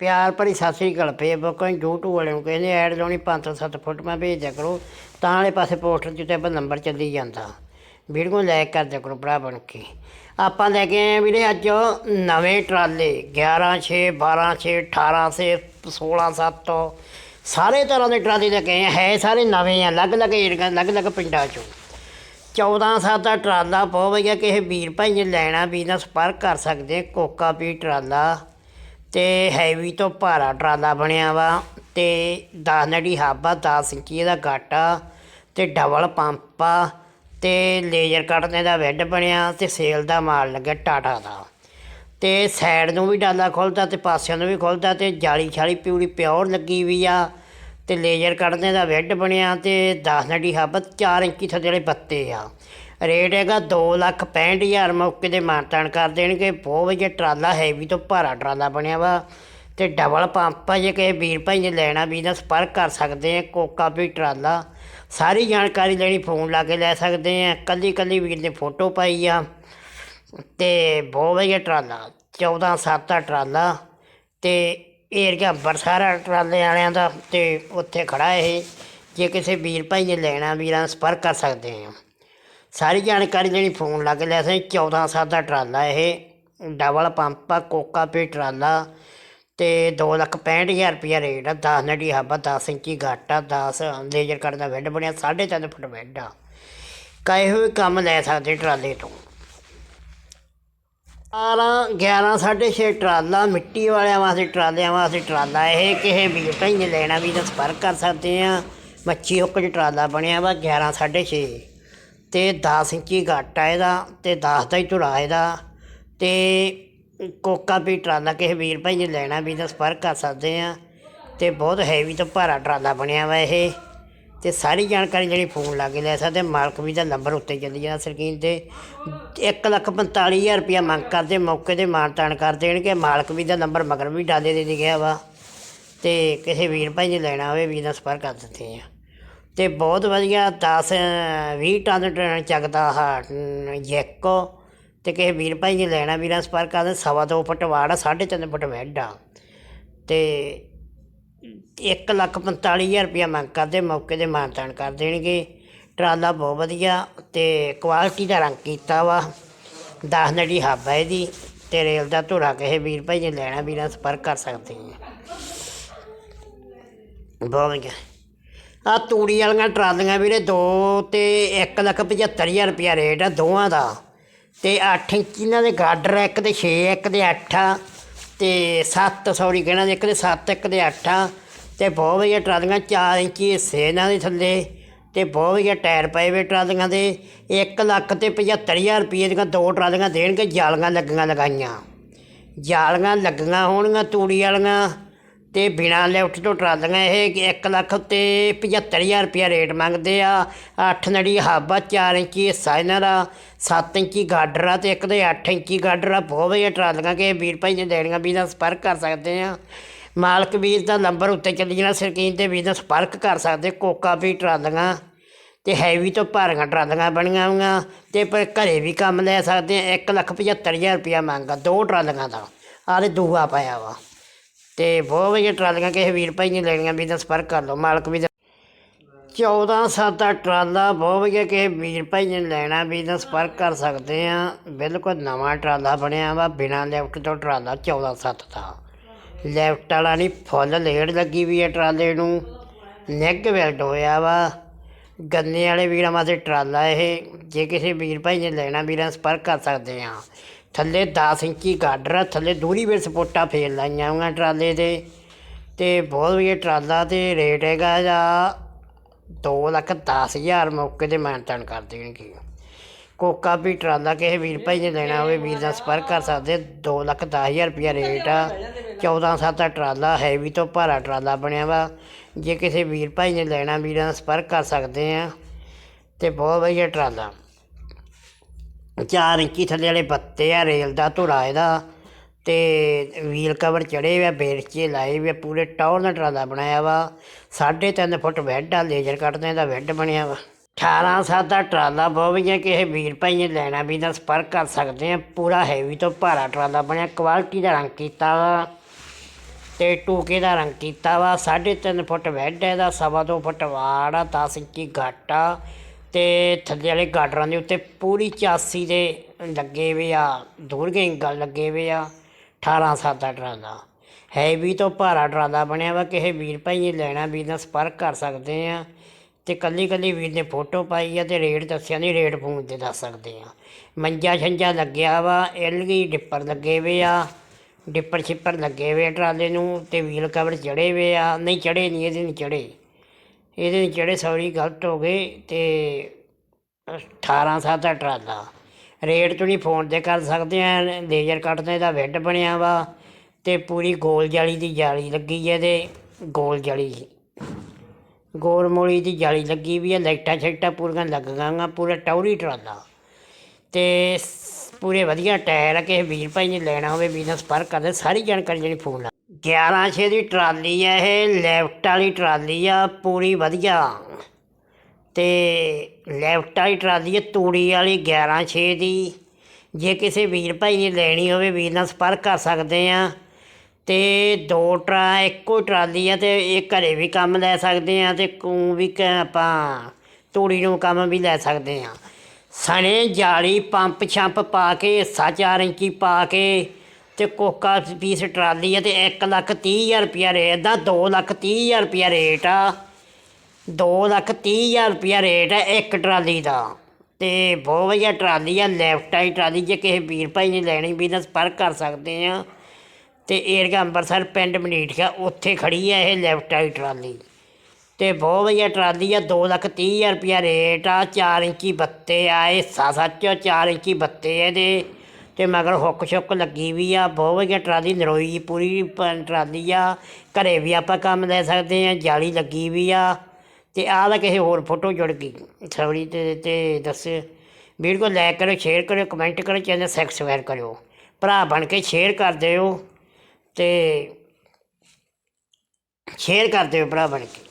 ਪਿਆਰ ਭਰੀ ਸਤਿ ਸ੍ਰੀ ਅਕਾਲ। Facebook YouTube ਵਾਲਿਆਂ ਨੂੰ ਕਹਿੰਦੇ, ਐਡ ਲਾਉਣੀ 5-7 ਫੁੱਟ, ਮੈਂ ਭੇਜ ਕਰੋ। ਤਾਂ ਵਾਲੇ ਪਾਸੇ ਪੋਸਟਰ ਜਿੱਤੇ ਆਪਾਂ ਨੰਬਰ ਚੱਲੀ ਜਾਂਦਾ। ਵੀਡੀਓ ਲਾਈਕ ਕਰ ਦਿਆ ਕਰੋ ਭਰਾ ਬਣ ਕੇ। ਆਪਾਂ ਲੈ ਕੇ ਆਏ ਹਾਂ ਵੀਰੇ ਅੱਜ ਨਵੇਂ ਟਰਾਲੇ 11 6 12 6 18 6 16 7 ਸਾਰੇ ਤਰ੍ਹਾਂ ਦੇ ਟਰਾਲੇ ਲੈ ਕੇ ਆਏ ਹਾਂ। ਹੈ ਸਾਰੇ ਨਵੇਂ ਆ, ਅਲੱਗ-ਅਲੱਗ ਏਰੀਆ ਅਲੱਗ-ਅਲੱਗ ਪਿੰਡਾਂ ਚੋਂ। 14 ਸਾਲ ਦਾ ਟਰਾਲਾ ਬਹੁਤ ਵਧੀਆ। ਕਿਸੇ ਵੀਰ ਭਾਈ ਨੇ ਲੈਣਾ ਵੀ ਨਾਲ ਸੰਪਰਕ ਕਰ ਸਕਦੇ ਕੋਕਾ ਵੀ ਟਰਾਲਾ। ਤੇ ਹੈਵੀ ਤੋਂ ਭਾਰਾ ਟਰਾਲਾ ਬਣਿਆ ਵਾ ਤੇ 10 ਨੜੀ ਹਾਬਾ 10 ਇੰਚੀ ਦਾ ਗਾਟਾ ਤੇ ਡਬਲ ਪੰਪ ਆ ਤੇ ਲੇਜ਼ਰ ਕੱਟਣੇ ਦਾ ਬੈੱਡ ਬਣਿਆ ਤੇ ਸੇਲ ਦਾ ਮਾਲ ਲੱਗਿਆ ਟਾਟਾ ਦਾ। ਤੇ ਸਾਈਡ ਨੂੰ ਵੀ ਡਾਲਾ ਖੁੱਲਦਾ ਤੇ ਪਾਸਿਆਂ ਨੂੰ ਵੀ ਖੁੱਲਦਾ ਤੇ ਜਾਲੀ ਛਾਲੀ ਪਿਉੜੀ ਪਿਓਰ ਲੱਗੀ ਵੀ ਆ ਤੇ ਲੇਜ਼ਰ ਕੱਢਣੇ ਦਾ ਬੈੱਡ ਬਣਿਆ ਤੇ 10 ਨੜੀ ਹੱਬ 4 ਇੰਚੀ ਥੱਲੇ ਵਾਲੇ ਬੱਤੇ ਆ। ਰੇਟ ਹੈਗਾ 2 ਲੱਖ 65000 ਮੌਕੇ ਦੇ ਮਾਨਤਾਨ ਕਰ ਦੇਣਗੇ। ਬਹੁਤ ਵਧੀਆ ਟਰਾਲਾ ਹੈਵੀ ਤੋਂ ਭਾਰਾ ਟਰਾਲਾ ਬਣਿਆ ਵਾ। ਤੇ ਡਬਲ ਪੰਪ ਆ, ਜੇ ਕਿਸੇ ਵੀਰ ਭਾਈ ਨੇ ਲੈਣਾ ਵੀ ਦਾ ਸੰਪਰਕ ਕਰ ਸਕਦੇ ਆ, ਕੋਕਾ ਵੀ ਟਰਾਲਾ। ਸਾਰੀ ਜਾਣਕਾਰੀ ਲੈਣੀ, ਫੋਨ ਲਾ ਕੇ ਲੈ ਸਕਦੇ ਆ। ਕੱਲੀ ਕੱਲੀ ਵੀਰ ਨੇ ਫੋਟੋ ਪਾਈ ਆ। ਤੇ ਬਹੁਤ ਵਧੀਆ ਟਰਾਲਾ 14 ਸੱਤ ਦਾ ਟਰਾਲਾ। ਤੇ ਏਰੀਆ ਬਰਸਾਰਾ ਟਰਾਲੇ ਵਾਲਿਆਂ ਦਾ, ਤੇ ਉੱਥੇ ਖੜਾ ਇਹ। ਜੇ ਕਿਸੇ ਵੀਰ ਭਾਈ ਨੇ ਲੈਣਾ, ਵੀਰਾਂ ਨਾਲ ਸੰਪਰਕ ਕਰ ਸਕਦੇ ਆ। ਸਾਰੀ ਜਾਣਕਾਰੀ ਲੈਣੀ ਫੋਨ ਲਾ ਕੇ ਲੈ ਸਕਦੇ 14 ਸੱਤ ਦਾ ਟਰਾਲਾ ਇਹ ਡਬਲ ਪੰਪ ਆ ਕੋਕਾ ਪੇ ਟਰਾਲਾ ਤੇ 265000 ਰੁਪਿਆ ਰੇਟ ਆ 10 ਨੜੀ ਹੱਬਾ 10 ਇੰਚੀ ਘਾਟਾ 10 ਲੇਜ਼ਰ ਕੱਟ ਦਾ ਬੈੱਡ ਬਣਿਆ 3.5 ਫੁੱਟ ਬੈੱਡ ਆ ਕਹੇ ਹੋਏ ਕੰਮ ਲੈ ਸਕਦੇ ਟਰਾਲੇ ਤੋਂ 12 11 6.5 ਟਰਾਲਾ ਮਿੱਟੀ ਵਾਲਿਆਂ ਵਾਸਤੇ ਟਰਾਲਿਆਂ ਵਾਸਤੇ ਟਰਾਲਾ ਇਹ ਕਿਸੇ ਵੀਰ ਭਾਈ ਨੇ ਲੈਣਾ ਵੀ ਤਾਂ ਸੰਪਰਕ ਕਰ ਸਕਦੇ ਆ ਮੱਛੀ ਹੁੱਕ 'ਚ ਟਰਾਲਾ ਬਣਿਆ ਵਾ 11 6.5 ਅਤੇ ਦਸ ਇੰਚੀ ਗੱਟ ਆ ਇਹਦਾ ਅਤੇ ਦਸ ਦਾ ਹੀ ਧੁਰਾ ਇਹਦਾ ਅਤੇ ਕੋਕਾ ਵੀ ਟਰਾਲਾ ਕਿਸੇ ਵੀਰ ਭਾਈ ਨੇ ਲੈਣਾ ਵੀ ਤਾਂ ਸੰਪਰਕ ਕਰ ਸਕਦੇ ਆ। ਅਤੇ ਬਹੁਤ ਹੈਵੀ ਤੋਂ ਭਾਰਾ ਟਰਾਲਾ ਬਣਿਆ ਵਾ ਇਹ। ਅਤੇ ਸਾਰੀ ਜਾਣਕਾਰੀ ਜਿਹੜੀ ਫੋਨ ਲਾ ਕੇ ਲੈ ਸਕਦੇ, ਮਾਲਕ ਵੀ ਦਾ ਨੰਬਰ ਉੱਤੇ ਚੱਲੀ ਜਾਣਾ ਸਕਰੀਨ ਤੇ। 145000 ਰੁਪਇਆ ਮੰਗ ਕਰਦੇ, ਮੌਕੇ ਤੇ ਮਾਨਤਾਨ ਕਰ ਦੇਣਗੇ। ਮਾਲਕ ਵੀ ਦਾ ਨੰਬਰ ਮਗਰ ਵੀ ਡਾਲੇ ਦੇ ਗਿਆ ਵਾ। ਅਤੇ ਕਿਸੇ ਵੀਰ ਭਾਈ ਨੇ ਲੈਣਾ ਹੋਵੇ ਵੀ ਦਾ ਸੰਪਰਕ ਕਰ ਦਿੱਤੇ ਆ। ਤੇ ਬਹੁਤ ਵਧੀਆ 10 20 ਟਨ ਟ੍ਰੇਨ ਚੱਕਦਾ ਆਹ ਜੈਕੋ ਤੇ ਕਿਸੇ ਵੀਰ ਭਾਈ ਨੇ ਲੈਣਾ ਵੀਰਾਂ ਸੰਪਰਕ ਕਰਦੇ ਸਵਾ ਦੋ ਫੁੱਟ ਵਾੜ ਆ 3.5 ਫੁੱਟ ਵੈਡ ਆ। ਤੇ ਇੱਕ ਲੱਖ ਪੰਤਾਲੀ ਹਜ਼ਾਰ ਰੁਪਇਆ ਮੰਗ ਕਰਦੇ, ਮੌਕੇ ਦੇ ਮਾਨਤਾਨ ਕਰ ਦੇਣਗੇ। ਟਰਾਲਾ ਬਹੁਤ ਵਧੀਆ ਤੇ ਕੁਆਲਿਟੀ ਦਾ ਰੰਗ ਕੀਤਾ ਵਾ। 10 ਨੜੀ ਹੱਬ ਹੈ ਇਹਦੀ ਤੇ ਰੇਲ ਦਾ ਧੁਰਾ ਕਿਸੇ ਵੀਰ ਭਾਈ ਨੇ ਲੈਣਾ, ਵੀਰਾਂ ਸੰਪਰਕ ਕਰ ਸਕਦੇ ਆ। ਬਹੁਤ ਵਧੀਆ। ਆ ਤੂੜੀ ਵਾਲੀਆਂ ਟਰਾਲੀਆਂ ਵੀਰੇ ਦੋ ਤੇ ਇੱਕ ਲੱਖ ਪਝੱਤਰ ਹਜ਼ਾਰ ਰੁਪਇਆ ਰੇਟ ਆ ਦੋਵਾਂ ਦਾ। ਤੇ 8 ਇੰਚ ਇਹਨਾਂ ਦੇ ਗਾਡਰ ਆ, ਇੱਕ ਦੇ 6 ਇੱਕ ਦੇ 8 ਆ ਤੇ 7 ਸੌਰੀ ਕਹਿਣਾ ਇੱਕ ਦੇ 7 ਇੱਕ ਦੇ 8 ਆ। ਤੇ ਬਹੁਤ ਵਧੀਆ ਟਰਾਲੀਆਂ 4 ਇੰਚੀ ਹਿੱਸੇ ਇਹਨਾਂ ਦੇ ਥੱਲੇ ਤੇ ਬਹੁਤ ਵਧੀਆ ਟਾਇਰ ਪਏ ਵੇ ਟਰਾਲੀਆਂ ਦੇ। 1 ਲੱਖ ਤੇ 75000 ਰੁਪਏ ਦੀਆਂ ਦੋ ਟਰਾਲੀਆਂ ਦੇਣਗੇ ਜਾਲੀਆਂ ਲੱਗੀਆਂ ਲਗਾਈਆਂ। ਜਾਲੀਆਂ ਲੱਗੀਆਂ ਹੋਣਗੀਆਂ ਤੂੜੀ ਵਾਲੀਆਂ। ਤੇ ਬਿਨਾ ਲਿਫਟ ਤੋਂ ਟਰਾਲੀਆਂ ਇਹ 1 ਲੱਖ ਤੇ 75000 ਰੁਪਇਆ ਰੇਟ ਮੰਗਦੇ ਆ। 8 ਨੜੀ ਹਾਬਾ 4 ਇੰਚੀ ਹਿੱਸਾ ਇਹਨਾਂ ਦਾ 7 ਇੰਚੀ ਗਾਡਰ ਆ ਤੇ ਇੱਕ ਦੇ 8 ਇੰਚੀ ਗਾਡਰ ਆ। ਬਹੁਤ ਵਧੀਆ ਟਰਾਲੀਆਂ ਕਿ ਵੀਰ ਭਾਈ ਨੇ ਦੇਣੀਆਂ ਵੀ ਦਾ ਸੰਪਰਕ ਕਰ ਸਕਦੇ ਆ। ਮਾਲਕ ਵੀਰ ਦਾ ਨੰਬਰ ਉੱਤੇ ਚੱਲੀ ਜਾਣਾ ਸਕਰੀਨ ਤੇ ਵੀ ਦਾ ਸੰਪਰਕ ਕਰ ਸਕਦੇ, ਕੋਕਾ ਵੀ ਟਰਾਲੀਆਂ ਤੇ ਹੈਵੀ ਤੋਂ ਭਾਰੀਆਂ ਟਰਾਲੀਆਂ ਬਣੀਆਂ ਹੋਈਆਂ ਤੇ ਪਰ ਘਰੇ ਵੀ ਕੰਮ ਲੈ ਸਕਦੇ ਆ। 1 ਲੱਖ 75000 ਰੁਪਇਆ ਮੰਗਾ ਦੋ ਟਰਾਲੀਆਂ ਦਾ, ਆਹ ਦੂਆ ਪਾਇਆ ਵਾ। ਤੇ ਬਹੁਤ ਵਧੀਆ ਟਰਾਲੀਆਂ ਕਿਸੇ ਵੀਰ ਭਾਈ ਨੇ ਲੈਣੀਆਂ, ਵੀ ਤਾਂ ਸੰਪਰਕ ਕਰ ਲਓ, ਮਾਲਕ ਵੀ ਦਾ 14 ਸੱਤ ਦਾ ਟਰਾਲਾ ਬਹੁਤ ਵਧੀਆ ਕਿਸੇ ਵੀਰ ਭਾਈ ਨੇ ਲੈਣਾ, ਵੀ ਤਾਂ ਸੰਪਰਕ ਕਰ ਸਕਦੇ ਆ। ਬਿਲਕੁਲ ਨਵਾਂ ਟਰਾਲਾ ਬਣਿਆ ਵਾ, ਬਿਨਾਂ ਲੈਫਟ ਤੋਂ ਟਰਾਲਾ 14 ਸੱਤ ਦਾ। ਲੈਫਟ ਵਾਲਾ ਨਹੀਂ, ਫੁੱਲ ਲੇੜ ਲੱਗੀ ਵੀ ਹੈ ਟਰਾਲੇ ਨੂੰ। ਨੈਗ ਵੈਲਡ ਹੋਇਆ ਵਾ। ਗੰਨੇ ਵਾਲੇ ਵੀਰਾਂ ਵਾਸਤੇ ਟਰਾਲਾ ਇਹ, ਜੇ ਕਿਸੇ ਵੀਰ ਭਾਈ ਨੇ ਲੈਣਾ ਵੀਰਾਂ ਨਾਲ ਸੰਪਰਕ ਕਰ ਸਕਦੇ ਆ। ਥੱਲੇ 10 ਇੰਚੀ ਗਾਡਰ ਆ, ਥੱਲੇ ਦੂਰੀ ਵਿੱਚ ਸਪੋਟਾ ਫੇਰ ਲਾਈਆਂ ਹੋਈਆਂ ਟਰਾਲੇ ਦੇ। ਤੇ ਬਹੁਤ ਵਧੀਆ ਟਰਾਲਾ ਤੇ ਰੇਟ ਹੈਗਾ ਜਾਂ ਦੋ ਲੱਖ ਦਸ ਹਜ਼ਾਰ ਮੌਕੇ ਤੇ ਮਾਨਤਾਨ ਕਰ ਦੇਣਗੇ ਕੋਕਾ ਵੀ ਟਰਾਲਾ ਕਿਸੇ ਵੀਰ ਭਾਈ ਨੇ ਲੈਣਾ ਹੋਵੇ, ਵੀਰ ਦਾ ਸੰਪਰਕ ਕਰ ਸਕਦੇ, ਦੋ ਲੱਖ ਦਸ ਹਜ਼ਾਰ ਰੁਪਇਆ ਰੇਟ ਆ। 14 ਸੱਤ ਦਾ ਟਰਾਲਾ ਹੈਵੀ ਤੋਂ ਭਾਰਾ ਟਰਾਲਾ ਬਣਿਆ ਵਾ। ਜੇ ਕਿਸੇ ਵੀਰ ਭਾਈ ਨੇ ਲੈਣਾ, ਵੀਰਾਂ ਦਾ ਸੰਪਰਕ ਕਰ ਸਕਦੇ ਆ। ਤੇ ਬਹੁਤ ਵਧੀਆ ਟਰਾਲਾ। ਚਾਰ ਇੰਚੀ ਥੱਲੇ ਵਾਲੇ ਪੱਤੇ ਆ ਰੇਲ ਦਾ ਧੁਰਾ ਇਹਦਾ ਤੇ ਵੀਲ ਕਵਰ ਚੜੇ ਹੋਏ ਆ ਬੇਰਚੇ ਲਾਏ ਹੋਏ ਆ, ਪੂਰੇ ਟੌਰ ਦਾ ਟਰਾਲਾ ਬਣਾਇਆ ਵਾ। 3.5 ਫੁੱਟ ਬੈੱਡ ਆ ਲੇਜ਼ਰ ਕੱਟਦੇ ਦਾ ਬੈੱਡ ਬਣਿਆ ਵਾ। 18 ਸਾਲ ਦਾ ਟਰਾਲਾ ਬਹੁਤ ਵਧੀਆ ਕਿਸੇ ਵੀਰ ਭਾਈ ਨੇ ਲੈਣਾ ਵੀ ਤਾਂ ਸੰਪਰਕ ਕਰ ਸਕਦੇ ਆ। ਪੂਰਾ ਹੈਵੀ ਤੋਂ ਭਾਰਾ ਟਰਾਲਾ ਬਣਿਆ ਕੁਆਲਿਟੀ ਦਾ ਰੰਗ ਕੀਤਾ ਵਾ ਤੇ ਟੂਕੇ ਦਾ ਰੰਗ ਕੀਤਾ ਵਾ। 3.5 ਫੁੱਟ ਵੈਡ ਹੈ ਦਾ ਸਵਾ ਦੋ ਫੁੱਟ ਵਾੜ ਆ 10 ਇੰਚੀ ਘੱਟ ਆ। ਤੇ ਥੱਲੇ ਵਾਲੇ ਗਾਡਰਾਂ ਦੇ ਉੱਤੇ ਪੂਰੀ ਚਾਸੀ ਦੇ ਲੱਗੇ ਵੇ ਆ, ਦੂਰ ਗੱਲ ਲੱਗੇ ਵੇ ਆ 18 ਸੱਤ ਦਾ ਟਰਾਲਾ ਹੈਵੀ ਤੋਂ ਭਾਰਾ ਟਰਾਲਾ ਬਣਿਆ ਵਾ, ਕਿਸੇ ਵੀਰ ਭਾਈ ਨੇ ਲੈਣਾ, ਵੀਰ ਨਾਲ ਸੰਪਰਕ ਕਰ ਸਕਦੇ ਆ। ਤੇ ਕੱਲੀ ਕੱਲੀ ਵੀਰ ਨੇ ਫੋਟੋ ਪਾਈ ਆ ਤੇ ਰੇਟ ਦੱਸਿਆ ਨਹੀਂ ਰੇਟ ਫੋਨ ਤੇ ਦੱਸ ਸਕਦੇ ਆ। ਮੰਜਾ ਛੰਜਾ ਲੱਗਿਆ ਵਾ, ਐਲਗੀ ਡਿੱਪਰ ਲੱਗੇ ਵੇ ਆ ਡਿੱਪਰ ਛਿੱਪਰ ਲੱਗੇ ਵੇ ਆ ਟਰਾਲੇ ਨੂੰ ਤੇ ਵੀਲ ਕਵਰ ਚੜੇ ਵੇ ਆ, ਨਹੀਂ ਚੜੇ ਨਹੀਂ ਇਹਦੇ ਨਹੀਂ ਚੜੇ ਇਹਦੇ ਜਿਹੜੇ ਚੜੇ ਸੌਰੀ ਗਲਤ ਹੋ ਗਏ ਅਤੇ ਅਠਾਰਾਂ ਸਾਲ ਦਾ ਟਰਾਲਾ। ਰੇਟ ਤੁਸੀਂ ਫੋਨ ਤੇ ਕਰ ਸਕਦੇ ਆ, ਲੇਜ਼ਰ ਕੱਟ ਦਾ ਇਹਦਾ ਵੈੱਡ ਬਣਿਆ ਵਾ ਅਤੇ ਪੂਰੀ ਗੋਲ ਜਾਲੀ ਦੀ ਜਾਲੀ ਲੱਗੀ ਹੈ ਇਹਦੇ, ਗੋਲ ਜਾਲੀ। ਗੋਲ ਮੋਲੀ ਦੀ ਜਾਲੀ ਲੱਗੀ ਵੀ ਹੈ ਲਾਈਟਾਂ ਛੇਟਾਂ ਪੂਰੀਆਂ ਲੱਗ ਗਈਆਂ, ਪੂਰਾ ਟੌਰੀ ਟਰਾਲਾ। ਤੇ ਪੂਰੇ ਵਧੀਆ ਟਾਇਰ ਆ, ਕਿਸੇ ਵੀਰ ਭਾਈ ਨੇ ਲੈਣਾ ਹੋਵੇ, ਵੀਰ ਨਾਲ ਸੰਪਰਕ ਕਰਦੇ, ਸਾਰੀ ਜਾਣਕਾਰੀ ਜਿਹੜੀ ਫੋਨ ਲਾ 11 ਛੇ ਦੀ ਟਰਾਲੀ ਹੈ ਇਹ, ਲੈਫਟ ਵਾਲੀ ਟਰਾਲੀ ਆ, ਪੂਰੀ ਵਧੀਆ। ਤੇ ਲੈਫਟ ਵਾਲੀ ਟਰਾਲੀ ਹੈ ਤੂੜੀ ਵਾਲੀ 11 ਛੇ ਦੀ। ਜੇ ਕਿਸੇ ਵੀਰ ਭਾਈ ਨੇ ਲੈਣੀ ਹੋਵੇ, ਵੀਰ ਨਾਲ ਸੰਪਰਕ ਕਰ ਸਕਦੇ ਆ। ਤੇ ਦੋ ਟਰਾ, ਇੱਕੋ ਟਰਾਲੀ ਆ ਤੇ ਇਹ ਘਰੇ ਵੀ ਕੰਮ ਲੈ ਸਕਦੇ ਆ ਤੇ ਕੂ ਵੀ ਕ- ਆਪਾਂ ਤੂੜੀ ਨੂੰ ਕੰਮ ਵੀ ਲੈ ਸਕਦੇ ਆ। ਸਣੇ ਜਾਲੀ ਪੰਪ ਛੰਪ ਪਾ ਕੇ ਹਿੱਸਾ 4 ਇੰਚੀ ਪਾ ਕੇ ਤੇ ਕੋਕਾ ਪੀਸ ਟਰਾਲੀ ਆ ਤੇ 1 ਲੱਖ 30 ਹਜ਼ਾਰ ਰੁਪਿਆ ਰੇਟ ਦਾ 2 ਲੱਖ 30 ਹਜ਼ਾਰ ਰੁਪਿਆ ਰੇਟ ਆ। 2 ਲੱਖ 30 ਹਜ਼ਾਰ ਰੁਪਿਆ ਰੇਟ ਹੈ ਇੱਕ ਟਰਾਲੀ ਦਾ। ਤੇ ਬਹੁਤ ਵਧੀਆ ਟਰਾਲੀ ਆ, ਲੈਫਟ ਆਈ ਟਰਾਲੀ, ਜੇ ਕਿਸੇ ਵੀਰ ਭਾਈ ਨੇ ਲੈਣੀ ਵੀ ਨਾਲ ਸੰਪਰਕ ਕਰ ਸਕਦੇ ਆ। ਤੇ ਏਰੀਆ ਅੰਮ੍ਰਿਤਸਰ ਪਿੰਡ ਮਨੀਠਾ ਉੱਥੇ ਖੜੀ ਆ ਇਹ ਲੈਫਟ ਆਈ ਟਰਾਲੀ। ਤੇ ਬਹੁਤ ਵਧੀਆ ਟਰਾਲੀ ਆ 2 ਲੱਖ 30 ਹਜ਼ਾਰ ਰੁਪਿਆ ਰੇਟ ਆ 4 ਇੰਚੀ ਬੱਤੇ ਆ ਹਿੱਸਾ ਸੱਚ 4 ਇੰਚੀ ਬੱਤੇ ਆ ਇਹਦੇ। ਤੇ ਮਗਰ ਹੁੱਕ ਸ਼ੁੱਕ ਲੱਗੀ ਵੀ ਆ, ਬਹੁਤ ਵਧੀਆ ਟਰਾਲੀ ਨਰੋਈ ਪੂਰੀ ਪ- ਟਰਾਲੀ ਆ। ਘਰੇ ਵੀ ਆਪਾਂ ਕੰਮ ਲੈ ਸਕਦੇ ਆ, ਜਾਲੀ ਲੱਗੀ ਵੀ ਆ। ਤੇ ਆਹ ਦਾ ਕਿਸੇ ਹੋਰ ਫੋਟੋ ਜੁੜ ਗਈ। ਸੌਰੀ ਤੇ ਤੇ ਦੱਸ। ਵੀਡੀਓ ਲਾਈਕ ਕਰੋ ਸ਼ੇਅਰ ਕਰੋ ਕਮੈਂਟ ਕਰੋ ਚੈਨਲ ਸਬਸਕ੍ਰਾਈਬ ਕਰਿਓ। ਭਰਾ ਬਣ ਕੇ ਸ਼ੇਅਰ ਕਰ ਦਿਓ ਤੇ ਸ਼ੇਅਰ ਕਰ ਦਿਓ ਭਰਾ ਬਣ ਕੇ।